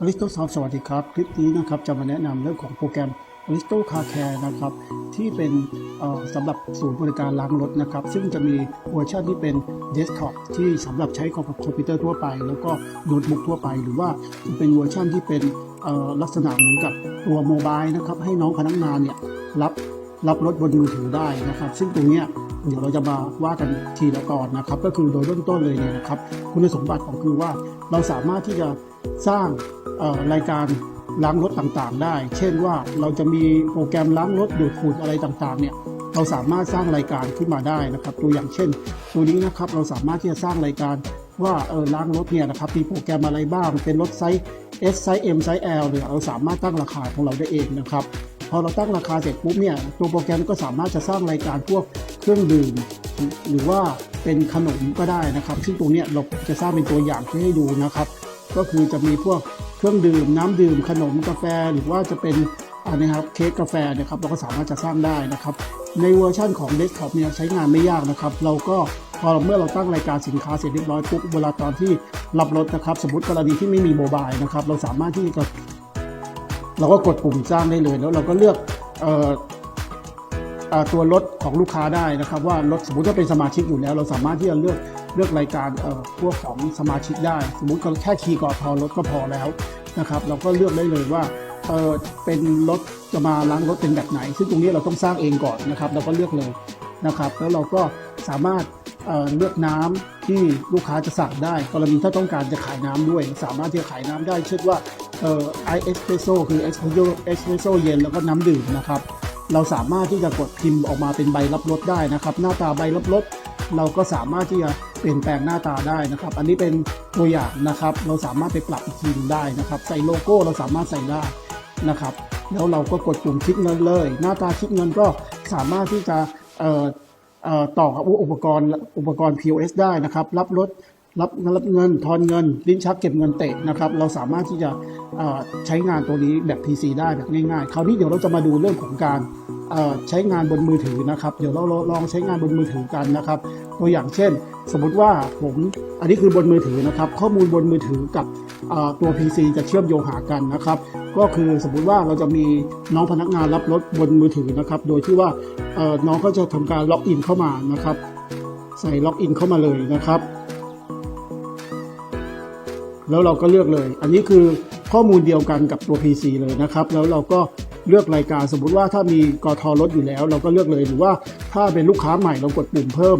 อริสโตซอฟสวัสดีครับ คลิปนี้นะครับจะมาแนะนำเรื่องของโปรแกรม a r i s t o Car Care นะครับ ที่เป็นสำหรับศูนย์บริการล้างรถนะครับ ซึ่งจะมีเวอร์ชันที่เป็นเดสก์ท็อปที่สำหรับใช้กับคอมพิวเตอร์ทั่วไป แล้วก็โน้ตบุ๊กทั่วไป หรือว่าเป็นเวอร์ชันที่เป็นลักษณะเหมือนกับตัวโมบายนะครับให้น้องพนักงานเนี่ยรับรับรถบนมือถือได้นะครับ ซึ่งตรงเนี้ยเดี๋ยวเราจะมาว่ากันทีละตอนนะครับ ก็คือโดยเริ่มต้นเลยเนี่ยนะครับ คุณสมบัติของคือว่าเราสามารถที่จะสร้าง รายการล้างรถต่างๆ ได้ เช่นว่าเราจะมีโปรแกรมล้างรถดูดฝุ่นอะไรต่างๆเนี่ยเราสามารถสร้างรายการขึ้นมาได้นะครับ ตัวอย่างเช่น ตัวนี้นะครับเราสามารถที่จะสร้างรายการว่าเออล้างรถเนี่ยนะครับมีโปรแกรมอะไรบ้าง เป็นรถไซส์ S ไซส์ M ไซส์ L เนี่ยเราสามารถตั้งราคาของเราได้เองนะครับพอเราตั้งราคาเสร็จปุ๊บเนี่ยตัวโปรแกรมก็สามารถจะสร้างรายการพวกเครื่องดื่มหรือว่าเป็นขนมก็ได้นะครับ ซึ่งตรงเนี้ยเราจะสร้างเป็นตัวอย่างให้ดูนะครับ ก็คือจะมีพวก เครื่องดื่มน้ำดื่มขนมกาแฟหรือว่าจะเป็นอันนะครับเค้กกาแฟนะครับเราก็สามารถจะสร้างได้นะครับ ในเวอร์ชั่นของเดสก์ท็อปเนี่ยใช้งานไม่ยากนะครับ เราก็พอเมื่อเราตั้งรายการสินค้าเสร็จเรียบร้อยปุ๊บเวลาตอนที่รับรถนะครับ สมมติกรณีที่ไม่มีโมบายนะครับ เราสามารถที่จะเราก็กดปุ่มสร้างได้เลย แล้วเราก็เลือกเอ่อตัวรถของลูกค้าได้นะครับ ว่ารถสมมติว่าเป็นสมาชิกอยู่แล้ว เราสามารถที่จะเลือก เลือกรายการเอ่อพวกของสมาชิกได้ สมมติก็แค่คีย์กอดทอรถก็พอแล้วนะครับเราก็เลือกได้เลยว่าเออเป็นรถจะมาล้างรถเป็นแบบไหน ซึ่งตรงนี้เราต้องสร้างเองก่อนนะครับ เราก็เลือกเลยนะครับ แล้วเราก็สามารถเเลือกน้ำที่ลูกค้าจะสั่งได้ กรณีถ้าต้องการจะขายน้ำด้วย สามารถที่จะขายน้ำได้ เช่นว่าเออไอเอสเปรสโซ่คือเอสเปรสโซ่เอสเปรสโซ่เย็นแล้วก็น้ำดื่มนะครับ เราสามารถที่จะกดพิมพ์ออกมาเป็นใบรับรถได้นะครับ หน้าตาใบรับรถเราก็สามารถที่จะ ลี่ยนแปลงหน้าตาได้นะครับ อันนี้เป็นตัวอย่างนะครับ เราสามารถไปปรับอีกทีนึงได้นะครับ ใส่โลโก้เราสามารถใส่ได้นะครับ แล้วเราก็กดปุ่มคิดเงินเลย หน้าตาคิดเงินก็สามารถที่จะเอ่อเอ่อต่อกับอุปกรณ์อุปกรณ์ POS ได้นะครับ รับรถรับรับเงินทอนเงิน ลิ้นชักเก็บเงินเตะนะครับ เราสามารถที่จะใช้งานตัวนี้แบบ PC ได้แบบง่ายๆ คราวนี้เดี๋ยวเราจะมาดูเรื่องของการ ใช้งานบนมือถือนะครับ เดี๋ยวเราลองใช้งานบนมือถือกันนะครับ ตัวอย่างเช่น สมมติว่าผมอันนี้คือบนมือถือนะครับ ข้อมูลบนมือถือกับตัว PC จะเชื่อมโยงหากันนะครับ ก็คือสมมุติว่าเราจะมีน้องพนักงานรับรถบนมือถือนะครับ โดยที่ว่าน้องก็จะทำการล็อกอินเข้ามานะครับ ใส่ล็อกอินเข้ามาเลยนะครับ แล้วเราก็เลือกเลย อันนี้คือข้อมูลเดียวกันกับตัว PC เลยนะครับ แล้วเราก็ เลือกรายการสมมุติว่าถ้ามีกทรถอยู่แล้ว เราก็เลือกเลยหรือว่าถ้าเป็นลูกค้าใหม่เรากดปุ่มเพิ่ม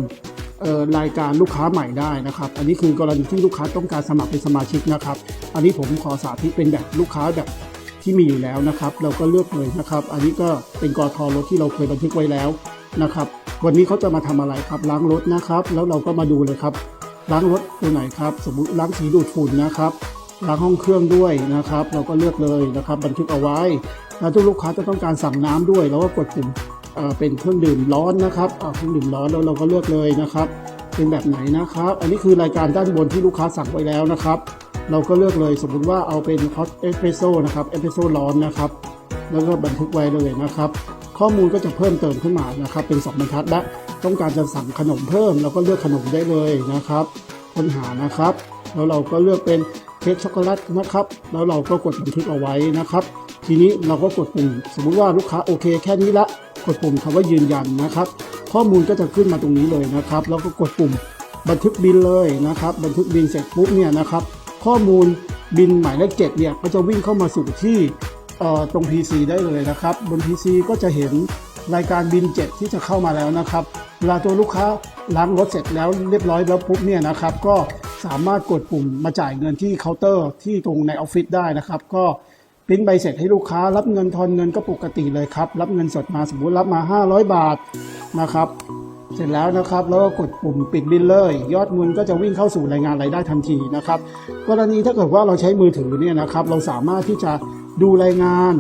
รายการลูกค้าใหม่ได้นะครับ อันนี้คือกรณีที่ลูกค้าต้องการสมัครเป็นสมาชิกนะครับ อันนี้ผมขอสาธิตเป็นแบบลูกค้าแบบที่มีอยู่แล้วนะครับ เราก็เลือกเลยนะครับ อันนี้ก็เป็นกทรถที่เราเคยบันทึกไว้แล้วนะครับ วันนี้เขาจะมาทำอะไรครับล้างรถนะครับ แล้วเราก็มาดูเลยครับ ล้างรถตัวไหนครับ สมมุติล้างสีดูดฝุ่นนะครับล้างห้องเครื่องด้วยนะครับ เราก็เลือกเลยนะครับ บันทึกเอาไว้ แล้วทุกลูกค้าจะต้องการสั่งน้ำด้วยเราก็กดปุ่มเป็นเครื่องดื่มร้อนนะครับเครื่องดื่มร้อนแล้วเราก็เลือกเลยนะครับ เป็นแบบไหนนะครับ อันนี้คือรายการด้านบนที่ลูกค้าสั่งไว้แล้วนะครับ เราก็เลือกเลยสมมุติว่าเอาเป็นฮอตเอสเปรสโซ่นะครับเอสเปรสโซ่ร้อนนะครับ แล้วก็บันทึกไว้เลยนะครับ ข้อมูลก็จะเพิ่มเติมขึ้นมานะครับ เป็นสองบรรทัดและต้องการจะสั่งขนมเพิ่มเราก็เลือกขนมได้เลยนะครับค้นหานะครับ แล้วเราก็เลือกเป็นเค้กช็อกโกแลตนะครับ แล้วเราก็กดบันทึกเอาไว้นะครับ ทีนี้เราก็กดปุ่มสมมุติว่าลูกค้าโอเคแค่นี้ละกดปุ่มคำว่ายืนยันนะครับ ข้อมูลก็จะขึ้นมาตรงนี้เลยนะครับ แล้วก็กดปุ่มบันทึกบินเลยนะครับ บันทึกบินเสร็จปุ๊บเนี่ยนะครับ ข้อมูลบินหมายเลขเจ็ดเนี่ยก็จะวิ่งเข้ามาสู่ที่ตรง PC ได้เลยนะครับ บน PC ก็จะเห็นรายการบิน7ที่จะเข้ามาแล้วนะครับเวลาตัวลูกค้าล้างรถเสร็จแล้วเรียบร้อยแล้วปุ๊บเนี่ยนะครับ ก็สามารถกดปุ่มมาจ่ายเงินที่เคาน์เตอร์ที่ตรงในออฟฟิศได้นะครับ ก็ ปริ้นใบเสร็จให้ลูกค้ารับเงินทอนเงินก็ปกติเลยครับ รับเงินสดมาสมมติรับมา 500 บาทนะครับ เสร็จแล้วนะครับ แล้วก็กดปุ่มปิดบินเลย ยอดเงินก็จะวิ่งเข้าสู่รายงานรายได้ทันทีนะครับ กรณีถ้าเกิดว่าเราใช้มือถือเนี่ยนะครับ เราสามารถที่จะดูรายงาน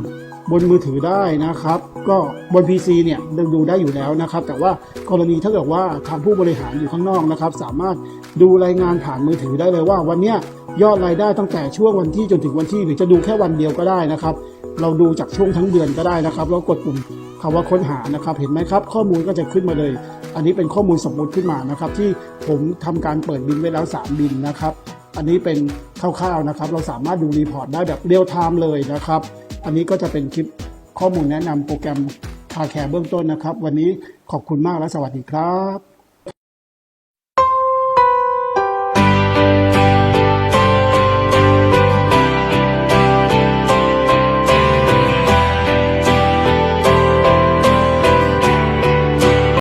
บนมือถือได้นะครับ ก็บน PC เนี่ยดูได้อยู่แล้วนะครับ แต่ว่ากรณีถ้าเกิดว่าทางผู้บริหารอยู่ข้างนอกนะครับ สามารถ ดูรายงานผ่านมือถือได้เลยว่าวันเนี้ยยอดรายได้ตั้งแต่ช่วงวันที่จนถึงวันที่หรือจะดูแค่วันเดียวก็ได้นะครับ เราดูจากช่วงทั้งเดือนก็ได้นะครับแล้วกดปุ่มคำว่าค้นหานะครับ เห็นไหมครับ ข้อมูลก็จะขึ้นมาเลย อันนี้เป็นข้อมูลสมมติขึ้นมานะครับ ที่ผมทำการเปิดบินไว้แล้ว 3 บินนะครับ อันนี้เป็นคร่าวๆนะครับ เราสามารถดูรีพอร์ตได้แบบเรียลไทม์เลยนะครับ อันนี้ก็จะเป็นคลิปข้อมูลแนะนำโปรแกรมคาแคร์เบื้องต้นนะครับ วันนี้ขอบคุณมากและสวัสดีครับ